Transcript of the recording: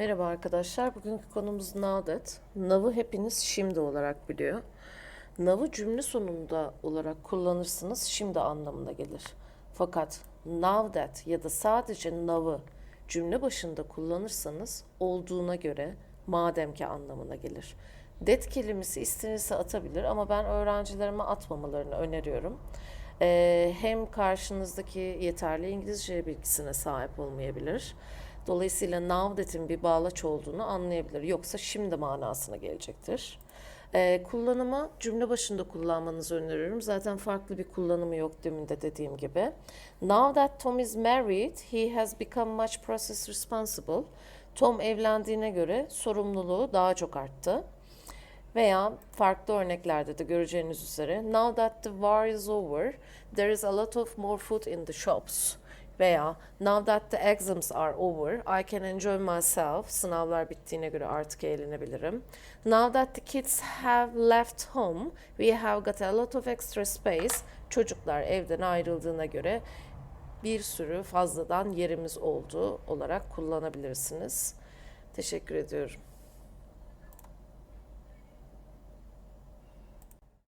Merhaba arkadaşlar. Bugünkü konumuz that. Now'ı hepiniz şimdi olarak biliyor. Now'ı cümle sonunda olarak kullanırsınız şimdi anlamına gelir. Fakat now that ya da sadece now'ı cümle başında kullanırsanız olduğuna göre madem ki anlamına gelir. That kelimesi istenirse atabilir ama ben öğrencilerime atmamalarını öneriyorum. Ee, hem karşınızdaki yeterli İngilizce bilgisine sahip olmayabilir. Dolayısıyla that'in bir bağlaç olduğunu anlayabilir. Yoksa şimdi manasına gelecektir. Ee, kullanımı cümle başında kullanmanızı öneriyorum. Zaten farklı bir kullanımı yok demin de dediğim gibi. Now that Tom is married, he has become much process responsible. Tom evlendiğine göre sorumluluğu daha çok arttı. Veya farklı örneklerde de göreceğiniz üzere Now that the war is over, there is a lot of more food in the shops. Veya Now that the exams are over, I can enjoy myself. Sınavlar bittiğine göre artık eğlenebilirim. Now that the kids have left home, we have got a lot of extra space. Çocuklar evden ayrıldığına göre bir sürü fazladan yerimiz oldu olarak kullanabilirsiniz. Teşekkür ediyorum.